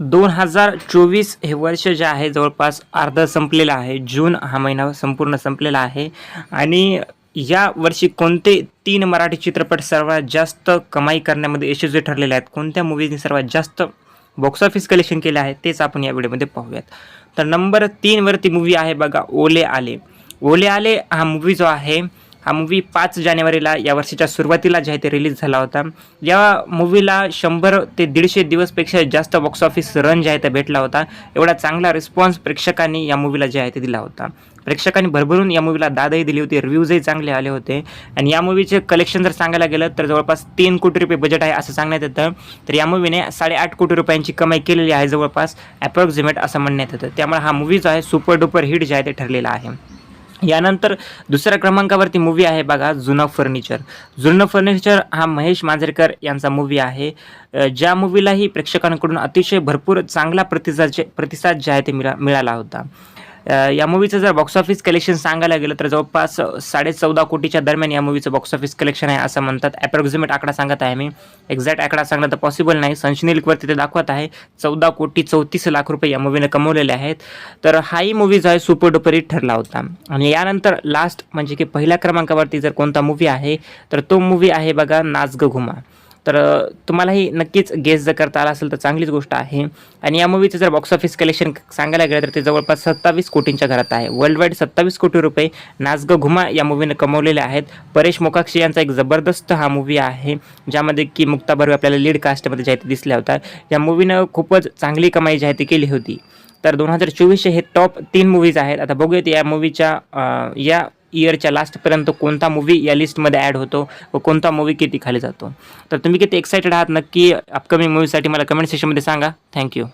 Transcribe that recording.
दोन हजार चोवीस हे वर्ष जे आहे जवळपास अर्धा संपलेलं आहे. जून हा महिना संपूर्ण संपलेला आहे. आणि या वर्षी कोणते तीन मराठी चित्रपट सर्वात जास्त कमाई करण्यामध्ये यशस्वी ठरलेले आहेत? कोणत्या मूवीजने सर्वात जास्त बॉक्स ऑफिस कलेक्शन केले आहे? तेच आपण या व्हिडिओमध्ये पाहूयात. तर नंबर तीनवरती मूवी आहे बघा ओले आले. ओले आले हा मूवी जो आहे हा मूवी पाच जानेवारीला या वर्षीच्या सुरुवातीला जे आहे ते रिलीज झाला होता. या मूवीला शंभर ते दीडशे दिवसपेक्षा जास्त बॉक्स ऑफिस रन जे आहे ते भेटला होता. एवढा चांगला रिस्पॉन्स प्रेक्षकांनी या मूवीला जे आहे ते दिला होता. प्रेक्षकांनी भरभरून या मूवीला दादही दिली होती रिव्ह्यूजही चांगले आले होते. आणि या मूवीचे कलेक्शन जर सांगायला गेलं तर जवळपास तीन कोटी रुपये बजेट आहे असं सांगण्यात येतं. तर या मूवीने साडेआठ कोटी रुपयांची कमाई केलेली आहे जवळपास ॲप्रॉक्सिमेट असं म्हणण्यात येतं. त्यामुळे हा मूवी जो आहे सुपर डुपर हिट जे आहे ते ठरलेला आहे. यानंतर दुसऱ्या क्रमांकावरती मूवी आहे बघा जुनं फर्निचर जुनं फर्निचर हा महेश मांजरेकर यांचा मूवी आहे. ज्या मूवीलाही प्रेक्षकांकडून अतिशय भरपूर चांगला प्रतिसाद प्रतिसाद जे आहे ते मिळा मिळाला होता. या मूवीचं जर बॉक्स ऑफिस कलेक्शन सांगायला गेलं तर जवळपास साडे चौदा कोटीच्या दरम्यान या मूवीचं बॉक्स ऑफिस कलेक्शन आहे असं म्हणतात. ॲप्रॉक्सिमेट आकडा सांगत आहे मी. एक्झॅक्ट आकडा सांगणं तर पॉसिबल नाही. संशनिलिकवरती तिथे दाखवत आहे. चौदा कोटी चौतीस लाख रुपये या मूवीनं कमवलेले आहेत. तर हाही मूवी जो आहे सुपर डुपर ठरला होता. आणि यानंतर लास्ट म्हणजे की पहिल्या क्रमांकावरती जर कोणता मूवी आहे तर तो मूवी आहे बघा नाच ग घुमा. तर तुम्हालाही नक्कीच गेस जर करता आला असेल तर चांगलीच गोष्ट आहे. आणि या मूवीचं जर बॉक्स ऑफिस कलेक्शन सांगायला गेलं तर ते जवळपास सत्तावीस कोटींच्या घरात आहे. वर्ल्ड वाईड सत्तावीस कोटी रुपये नाच घुमा या मूवीनं कमवलेले आहेत. परेश मोकाक्षी यांचा एक जबरदस्त हा मूवी आहे ज्यामध्ये की मुक्ता बर्वे आपल्याला लीड कास्टमध्ये जाहिती दिसल्या होत्या. या मूवीनं खूपच चांगली कमाई जाहिती केली होती. तर दोन हजार चोवीसचे हे टॉप तीन मूवीज आहेत. आता बघूयात या मूवीच्या या इयरच्या लास्टपर्यंत कोणता मूवी या लिस्टमध्ये ॲड होतो व कोणता मूवी किती खाली जातो? तर तुम्ही किती एक्सायटेड आहात नक्की अपकमिंग मूवीसाठी मला कमेंट सेक्शनमध्ये सांगा. थँक्यू